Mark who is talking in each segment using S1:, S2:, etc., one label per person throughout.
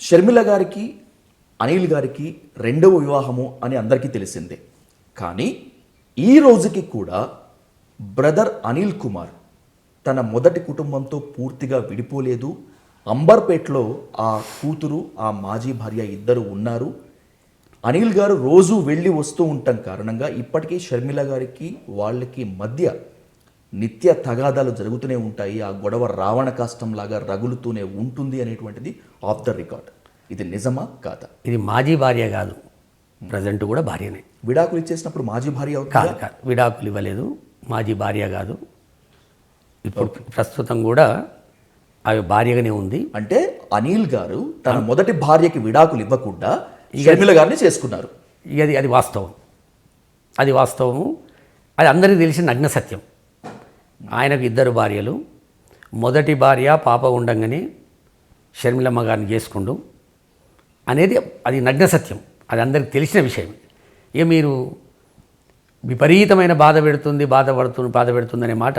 S1: షర్మిల గారికి అనిల్ గారికి రెండవ వివాహము అని అందరికీ తెలిసిందే. కానీ ఈ రోజుకి కూడా బ్రదర్ అనిల్ కుమార్ తన మొదటి కుటుంబంతో పూర్తిగా విడిపోలేదు. అంబర్పేట్లో ఆ కూతురు ఆ మాజీ భార్య ఇద్దరు ఉన్నారు. అనిల్ గారు రోజు వెళ్ళి వస్తూ ఉండటం కారణంగా ఇప్పటికీ షర్మిల గారికి వాళ్ళకి మధ్య నిత్య తగాదాలు జరుగుతూనే ఉంటాయి. ఆ గొడవ రావణ కాష్టంలాగా రగులుతూనే ఉంటుంది అనేటువంటిది ఆఫ్ ద రికార్డ్. ఇది నిజమా? కాదా?
S2: ఇది మాజీ భార్య కాదు. ప్రజెంట్ కూడా భార్యనే.
S1: విడాకులు ఇచ్చేసినప్పుడు మాజీ భార్య
S2: కాదు కాదు. విడాకులు ఇవ్వలేదు. మాజీ భార్య కాదు. ఇప్పుడు ప్రస్తుతం కూడా ఆమె భార్యగానే ఉంది.
S1: అంటే అనిల్ గారు తన మొదటి భార్యకి విడాకులు ఇవ్వకుండా షర్మిల గారిని చేసుకున్నారు.
S2: అది అది వాస్తవం. అది వాస్తవము. అది అందరికీ తెలిసిన నగ్న సత్యం. ఆయనకు ఇద్దరు భార్యలు. మొదటి భార్య పాప ఉండంగానే షర్మిలమ్మ గారిని చేసుకుండు. అనేది అది నగ్న సత్యం. అది అందరికి తెలిసిన విషయం. ఇక మీరు విపరీతమైన బాధ పెడుతుంది బాధపడుతుంది బాధ పెడుతుంది అనే మాట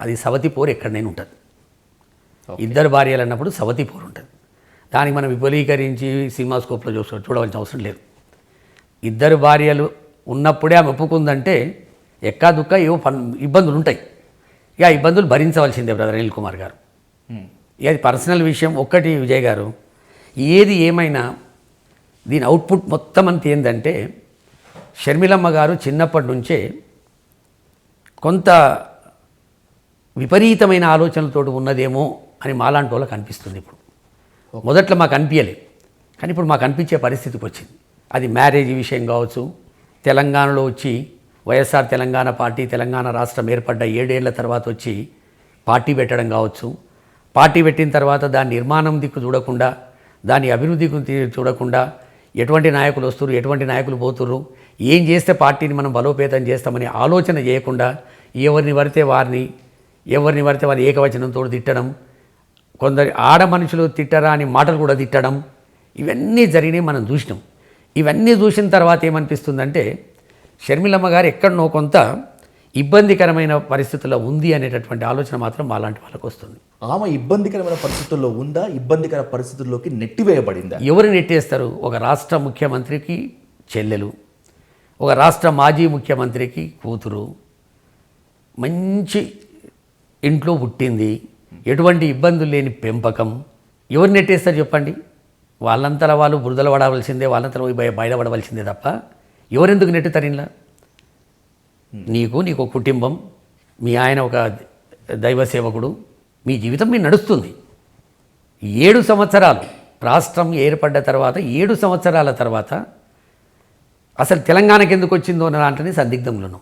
S2: అది సవతి పోరు ఎక్కడనైనా ఉంటుంది. ఇద్దరు భార్యలు అన్నప్పుడు సవతి పోరు ఉంటుంది. దానికి మనం విపులీకరించి సినిమాస్కోప్లో చూసుకో చూడవలసిన అవసరం లేదు. ఇద్దరు భార్యలు ఉన్నప్పుడే ఆమె ఒప్పుకుందంటే ఎక్కా దుక్క ఏవో పన్ ఇబ్బందులు ఉంటాయి ఇక ఇబ్బందులు భరించవలసిందే బ్రదర్ అనిల్ కుమార్ గారు. ఇక అది పర్సనల్ విషయం ఒక్కటి విజయ్ గారు ఏది ఏమైనా దీని అవుట్పుట్ మొత్తం అంత ఏంటంటే షర్మిలమ్మ గారు చిన్నప్పటి నుంచే కొంత విపరీతమైన ఆలోచనలతో ఉన్నదేమో అని మాలాంటి వాళ్ళకి అనిపిస్తుంది ఇప్పుడు. మొదట్లో మాకు అనిపించలేదు కానీ ఇప్పుడు మాకు అనిపించే పరిస్థితికి వచ్చింది. అది మ్యారేజ్ విషయం కావచ్చు తెలంగాణలో వచ్చి వైఎస్ఆర్ తెలంగాణ పార్టీ తెలంగాణ రాష్ట్రం ఏర్పడ్డ ఏడేళ్ళ తర్వాత వచ్చి పార్టీ పెట్టడం కావచ్చు. పార్టీ పెట్టిన తర్వాత దాని నిర్మాణం దిక్కు చూడకుండా దాని అభివృద్ధి చూడకుండా ఎటువంటి నాయకులు వస్తున్నారు ఎటువంటి నాయకులు పోతున్నారు ఏం చేస్తే పార్టీని మనం బలోపేతం చేస్తామని ఆలోచన చేయకుండా ఎవరిని పడితే వారిని ఎవరిని పడితే వారి ఏకవచనంతో తిట్టడం కొందరు ఆడ మనుషులు తిట్టరా అని మాటలు కూడా తిట్టడం ఇవన్నీ జరిగినాయి మనం చూసినాం. ఇవన్నీ చూసిన తర్వాత ఏమనిపిస్తుందంటే షర్మిలమ్మ గారు ఎక్కడనో కొంత ఇబ్బందికరమైన పరిస్థితుల్లో ఉంది అనేటటువంటి ఆలోచన మాత్రం మాలాంటి వాళ్ళకు వస్తుంది.
S1: ఆమె ఇబ్బందికరమైన పరిస్థితుల్లో ఉందా? ఇబ్బందికర పరిస్థితుల్లోకి నెట్టివేయబడిందా?
S2: ఎవరు నెట్టేస్తారు? ఒక రాష్ట్ర ముఖ్యమంత్రికి చెల్లెలు ఒక రాష్ట్ర మాజీ ముఖ్యమంత్రికి కూతురు. మంచి ఇంట్లో పుట్టింది. ఎటువంటి ఇబ్బందులు లేని పెంపకం. ఎవరు నెట్టేస్తారు చెప్పండి? వాళ్ళంతలా వాళ్ళు బురదలు పడవలసిందే వాళ్ళంతలా బయ- బయటపడవలసిందే తప్ప. ఎవరెందుకు నెట్టుతారు ఇలా నీకు నీకు ఒక కుటుంబం మీ ఆయన ఒక దైవ సేవకుడు మీ జీవితం మీరు నడుస్తుంది. ఏడు సంవత్సరాలు రాష్ట్రం ఏర్పడ్డ తర్వాత ఏడు సంవత్సరాల తర్వాత అసలు తెలంగాణకి ఎందుకు వచ్చిందో అన్న దాంట్లోనే సందిగ్ధంలోను